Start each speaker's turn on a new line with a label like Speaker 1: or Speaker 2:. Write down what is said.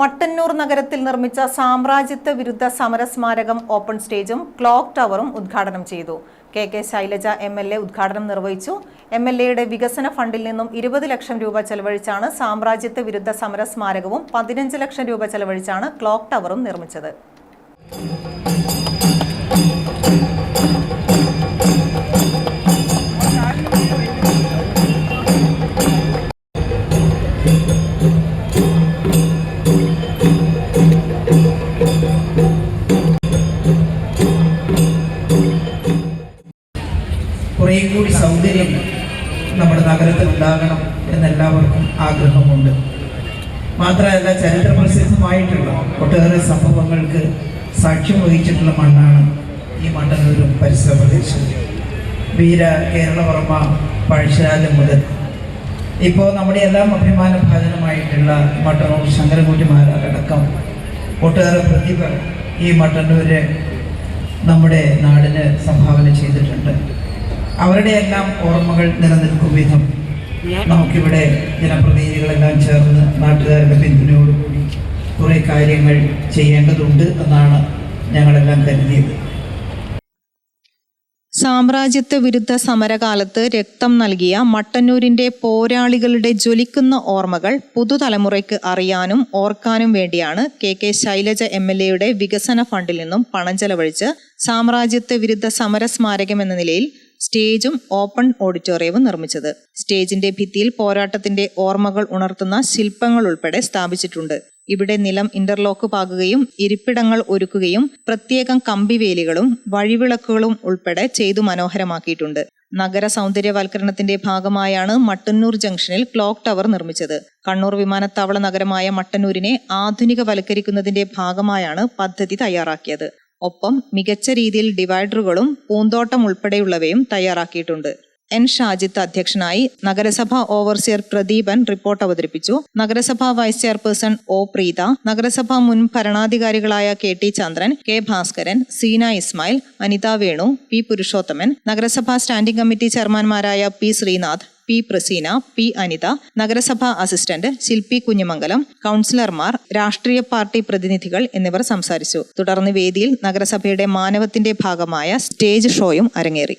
Speaker 1: മട്ടന്നൂർ നഗരത്തിൽ നിർമ്മിച്ച സാമ്രാജ്യത്വ വിരുദ്ധ സമരസ്മാരകം ഓപ്പൺ സ്റ്റേജും ക്ലോക്ക് ടവറും ഉദ്ഘാടനം ചെയ്തു. K K Shailaja M L A ഉദ്ഘാടനം നിർവഹിച്ചു. എം എൽ എയുടെ വികസന ഫണ്ടിൽ നിന്നും ഇരുപത് ലക്ഷം രൂപ ചെലവഴിച്ചാണ് സാമ്രാജ്യത്വ വിരുദ്ധ സമരസ്മാരകവും പതിനഞ്ച് ലക്ഷം രൂപ ചെലവഴിച്ചാണ് ക്ലോക്ക് ടവറും നിർമ്മിച്ചത്.
Speaker 2: കുറേ കൂടി സൗന്ദര്യം നമ്മുടെ നഗരത്തിൽ ഉണ്ടാകണം എന്നെല്ലാവർക്കും ആഗ്രഹമുണ്ട്. മാത്രമല്ല ചരിത്ര പ്രസിദ്ധമായിട്ടുള്ള ഒട്ടേറെ സംഭവങ്ങൾക്ക് സാക്ഷ്യം വഹിച്ചിട്ടുള്ള മണ്ണാണ് ഈ മണ്ഡലൂരും പരിസര പ്രദേശം വീര കേരളവർമ്മ പഴശ്ശിരാജ മുതൽ. ഇപ്പോൾ നമ്മുടെ എല്ലാം അഭിമാന ഭാജനമായിട്ടുള്ള മട്ടന്നൂർ ശങ്കരകുട്ടിമാരടക്കം ഒട്ടേറെ പ്രതിഭ ഈ മട്ടന്നൂര് നമ്മുടെ നാടിന് സംഭാവന ചെയ്തിട്ടുണ്ട്. അവരുടെ എല്ലാം ഓർമ്മകൾ നിലനിൽക്കും വിധം. നമുക്കിവിടെ ജനപ്രതിനിധികളെല്ലാം ചേർന്ന് നാട്ടുകാരുടെ പിന്തുണയോടുകൂടി കുറേ കാര്യങ്ങൾ ചെയ്യേണ്ടതുണ്ട് എന്നാണ് ഞങ്ങളെല്ലാം കരുതിയത്.
Speaker 1: സാമ്രാജ്യത്വ വിരുദ്ധ സമരകാലത്ത് രക്തം നൽകിയ മട്ടന്നൂരിന്റെ പോരാളികളുടെ ജ്വലിക്കുന്ന ഓർമ്മകൾ പുതുതലമുറയ്ക്ക് അറിയാനും ഓർക്കാനും വേണ്ടിയാണ് K K Shailaja M L എയുടെ വികസന ഫണ്ടിൽ നിന്നും പണം ചെലവഴിച്ച് സാമ്രാജ്യത്വ വിരുദ്ധ സമരസ്മാരകം എന്ന നിലയിൽ സ്റ്റേജും ഓപ്പൺ ഓഡിറ്റോറിയവും നിർമ്മിച്ചത്. സ്റ്റേജിന്റെ ഭിത്തിയിൽ പോരാട്ടത്തിന്റെ ഓർമ്മകൾ ഉണർത്തുന്ന ശില്പങ്ങൾ ഉൾപ്പെടെ സ്ഥാപിച്ചിട്ടുണ്ട്. ഇവിടെ നിലം ഇന്റർലോക്ക് പാകുകയും ഇരിപ്പിടങ്ങൾ ഒരുക്കുകയും പ്രത്യേകം കമ്പിവേലികളും വഴിവിളക്കുകളും ഉൾപ്പെടെ ചെയ്തു മനോഹരമാക്കിയിട്ടുണ്ട്. നഗര സൗന്ദര്യവൽക്കരണത്തിന്റെ ഭാഗമായാണ് മട്ടന്നൂർ ജംഗ്ഷനിൽ ക്ലോക്ക് ടവർ നിർമ്മിച്ചത്. കണ്ണൂർ വിമാനത്താവള നഗരമായ മട്ടന്നൂരിനെ ആധുനികവൽക്കരിക്കുന്നതിന്റെ ഭാഗമായാണ് പദ്ധതി തയ്യാറാക്കിയത്. ഒപ്പം മികച്ച രീതിയിൽ ഡിവൈഡറുകളും പൂന്തോട്ടം ഉൾപ്പെടെയുള്ളവയും തയ്യാറാക്കിയിട്ടുണ്ട്. എൻ. ഷാജിത്ത് അധ്യക്ഷനായി നഗരസഭാ ഓവർസിയർ പ്രദീപൻ റിപ്പോർട്ട് അവതരിപ്പിച്ചു. നഗരസഭാ വൈസ് ചെയർപേഴ്സൺ ഒ. പ്രീത നഗരസഭാ മുൻ ഭരണാധികാരികളായ K. T. Chandran K. Bhaskaran Seena Ismail Anitha Venu P. Purushothaman നഗരസഭാ standing committee ചെയർമാൻമാരായ P. Sreenath P Praseena P Anitha നഗരസഭാ അസിസ്റ്റന്റ് ശില്പി കുഞ്ഞുമംഗലം കൗൺസിലർമാർ രാഷ്ട്രീയ പാർട്ടി പ്രതിനിധികൾ എന്നിവർ സംസാരിച്ചു. തുടർന്ന് വേദിയിൽ നഗരസഭയുടെ മാനവത്തിന്റെ ഭാഗമായ സ്റ്റേജ് ഷോയും അരങ്ങേറി.